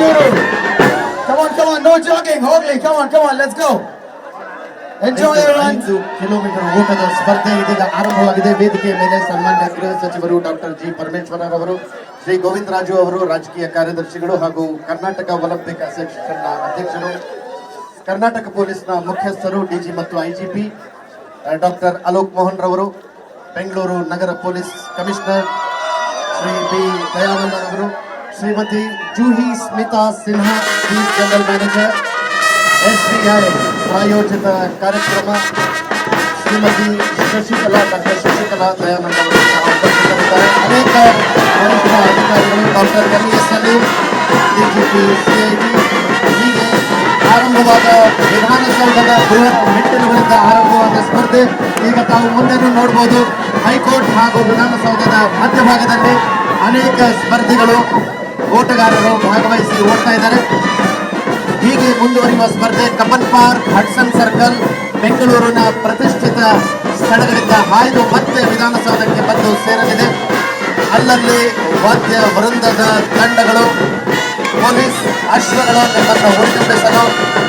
Bengaluru. Come on, come on. No jogging. ಹೋಗ್ಲಿ. Come on, come on. Let's go. ಐದು kilometre ಓಟದ ಸ್ಪರ್ಧೆ ಇದೀಗ ಆರಂಭವಾಗಿದೆ ವೇದಿಕೆಯ ಮೇಲೆ ಸನ್ಮಾನ್ಯ ಗೃಹ ಸಚಿವರು ಡಾಕ್ಟರ್ ಜಿ ಪರಮೇಶ್ವರ ಅವರು ಶ್ರೀ ಗೋವಿಂದರಾಜು ಅವರು ರಾಜಕೀಯ ಕಾರ್ಯದರ್ಶಿಗಳು ಹಾಗೂ ಕರ್ನಾಟಕ ಒಲಿಂಪಿಕ್ ಅಸೋಸಿಯೇಷನ್ನ ಅಧ್ಯಕ್ಷರು ಕರ್ನಾಟಕ ಪೊಲೀಸ್ನ ಮುಖ್ಯಸ್ಥರು ಡಿಜಿ ಮತ್ತು ಐಜಿಪಿ ಡಾಕ್ಟರ್ ಅಲೋಕ್ ಮೋಹನ್ ರವರು ಬೆಂಗಳೂರು ನಗರ police commissioner Shri B Dayanandan ಅವರು Shrimati Juhi Smita Sinha chief general manager SBI ಪ್ರಾಯೋಜಿತ ಕಾರ್ಯಕ್ರಮ ಶ್ರೀಮತಿ ಶಶಿಕಲಾ, ಡಾಕ್ಟರ್ ಶಶಿಕಲಾ ದಯಾನಂದ ಅವರು ಸಹ ಉಪಸ್ಥಿತರಿದ್ದಾರೆ. ಅನೇಕ ವರಿಷ್ಠ ಅಧಿಕಾರಿಗಳು, doctor M S Salim DGP ಆರಂಭವಾದ ವಿಧಾನಸೌಧದ ಬೃಹತ್ ಮೆಟ್ಟಿಲುಗಳಿಂದ ಆರಂಭವಾದ ಸ್ಪರ್ಧೆ. ಈಗ ತಾವು ಮುಂದೆನೂ ನೋಡಬಹುದು ಹೈಕೋರ್ಟ್ ಹಾಗೂ ವಿಧಾನಸೌಧದ ಮಧ್ಯಭಾಗದಲ್ಲಿ ಅನೇಕ ಸ್ಪರ್ಧಿಗಳು ಓಟಗಾರರು ಭಾಗವಹಿಸಿ ಓಡ್ತಾ ಇದ್ದಾರೆ. ಹೀಗೆ ಮುಂದುವರಿಯುವ ಸ್ಪರ್ಧೆ ಕಮಲ್ ಪಾರ್ಕ್, ಹಡ್ಸನ್ ಸರ್ಕಲ್, ಬೆಂಗಳೂರಿನ ಪ್ರತಿಷ್ಠಿತ ಸ್ಥಳಗಳಿಂದ ಹಾಯ್ದು ಮತ್ತೆ ವಿಧಾನಸೌಧಕ್ಕೆ ಬಂದು ಸೇರಲಿದೆ. ಅಲ್ಲಲ್ಲಿ ವಾದ್ಯ ವೃಂದದ ತಂಡಗಳು, ಪೊಲೀಸ್ ಅಶ್ವಗಳು ನಿಮ್ಮನ್ನು ಹುರಿದುಂಬಿಸಲು,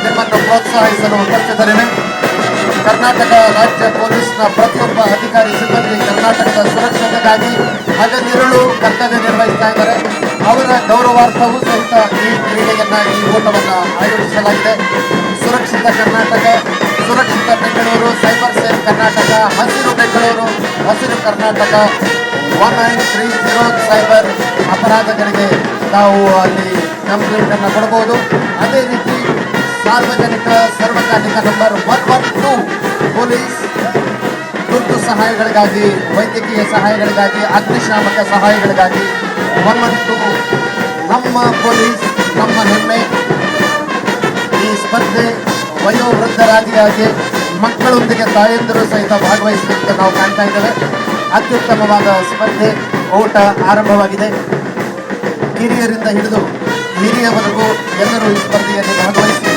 ನಿಮ್ಮನ್ನು ಪ್ರೋತ್ಸಾಹಿಸಲು ಉಪಸ್ಥಿತರಿವೆ. ಕರ್ನಾಟಕ ರಾಜ್ಯ ಪೊಲೀಸ್ನ ಪ್ರತಿಯೊಬ್ಬ ಅಧಿಕಾರಿ ಸಿಬ್ಬಂದಿ ಕರ್ನಾಟಕದ ಸುರಕ್ಷತೆಗಾಗಿ ಹಗಲಿರುಳು ಕರ್ತವ್ಯ ನಿರ್ವಹಿಸ್ತಾ ಇದ್ದಾರೆ. ಅವರ ಗೌರವಾರ್ಥವೂ ಸಹಿತ ಈ ಕ್ರೀಡೆಯನ್ನ, ಈ ಓಟವನ್ನು ಆಯೋಜಿಸಲಾಗಿದೆ. ಸುರಕ್ಷಿತ ಕರ್ನಾಟಕ, ಸುರಕ್ಷಿತ ಬೆಂಗಳೂರು, ಸೈಬರ್ ಸೇಫ್ ಕರ್ನಾಟಕ, ಹಸಿರು ಬೆಂಗಳೂರು, ಹಸಿರು ಕರ್ನಾಟಕ. ಒನ್ ನೈನ್ ಸೈಬರ್ ಅಪರಾಧಗಳಿಗೆ ನಾವು ಅಲ್ಲಿ ಕಂಪ್ಲೇಂಟ್ ಅನ್ನು ಕೊಡಬಹುದು ಅದೇ ರೀತಿ ಸಾರ್ವಜನಿಕ ಸರ್ವಕಾಲಿಕ number one one two police ತುರ್ತು ಸಹಾಯಗಳಿಗಾಗಿ, ವೈದ್ಯಕೀಯ ಸಹಾಯಗಳಿಗಾಗಿ, ಅಗ್ನಿಶಾಮಕ ಸಹಾಯಗಳಿಗಾಗಿ ಒನ್ ನಮ್ಮ ಪೊಲೀಸ್ ನಮ್ಮ ಹೆಮ್ಮೆ. ಈ ಸ್ಪರ್ಧೆ ವಯೋವೃದ್ಧರಾದಿಯಾಗಿ ಮಕ್ಕಳೊಂದಿಗೆ ತಾಯಂದಿರು ಸಹಿತ ಭಾಗವಹಿಸಲಿಕ್ಕೆ ನಾವು ಕಾಣ್ತಾ ಇದ್ದೇವೆ. ಅತ್ಯುತ್ತಮವಾದ ಸ್ಪರ್ಧೆ ಓಟ ಆರಂಭವಾಗಿದೆ. ಕಿರಿಯರಿಂದ ಹಿಡಿದು ಹಿರಿಯವರೆಗೂ ಎಲ್ಲರೂ ಈ ಸ್ಪರ್ಧೆಯಲ್ಲಿ ಭಾಗವಹಿಸಿ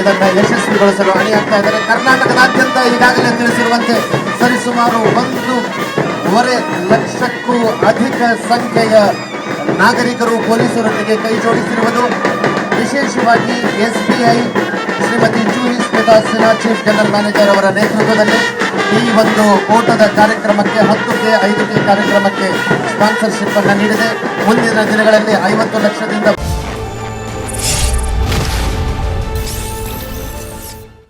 ಇದನ್ನು ಯಶಸ್ವಿಗೊಳಿಸಲು ಅಣಿಯಾಗ್ತಾ ಇದ್ದಾರೆ. ಕರ್ನಾಟಕದಾದ್ಯಂತ ಈಗಾಗಲೇ ತಿಳಿಸಿರುವಂತೆ ಸರಿಸುಮಾರು ಒಂದೂವರೆ ಲಕ್ಷಕ್ಕೂ ಅಧಿಕ ಸಂಖ್ಯೆಯ ನಾಗರಿಕರು ಪೊಲೀಸರೊಂದಿಗೆ ಕೈ ಜೋಡಿಸಿರುವುದು. ವಿಶೇಷವಾಗಿ S B I Shrimati Juhi Smita Sinha chief general manager ಅವರ ನೇತೃತ್ವದಲ್ಲಿ ಈ ಒಂದು ಓಟದ ಕಾರ್ಯಕ್ರಮಕ್ಕೆ ಹತ್ತು ಕೆ ಐದು ಕೆ ಕಾರ್ಯಕ್ರಮಕ್ಕೆ ಸ್ಪಾನ್ಸರ್ಶಿಪ್ ಅನ್ನು ನೀಡಿದೆ. ಮುಂದಿನ ದಿನಗಳಲ್ಲಿ ಐವತ್ತು ಲಕ್ಷದಿಂದ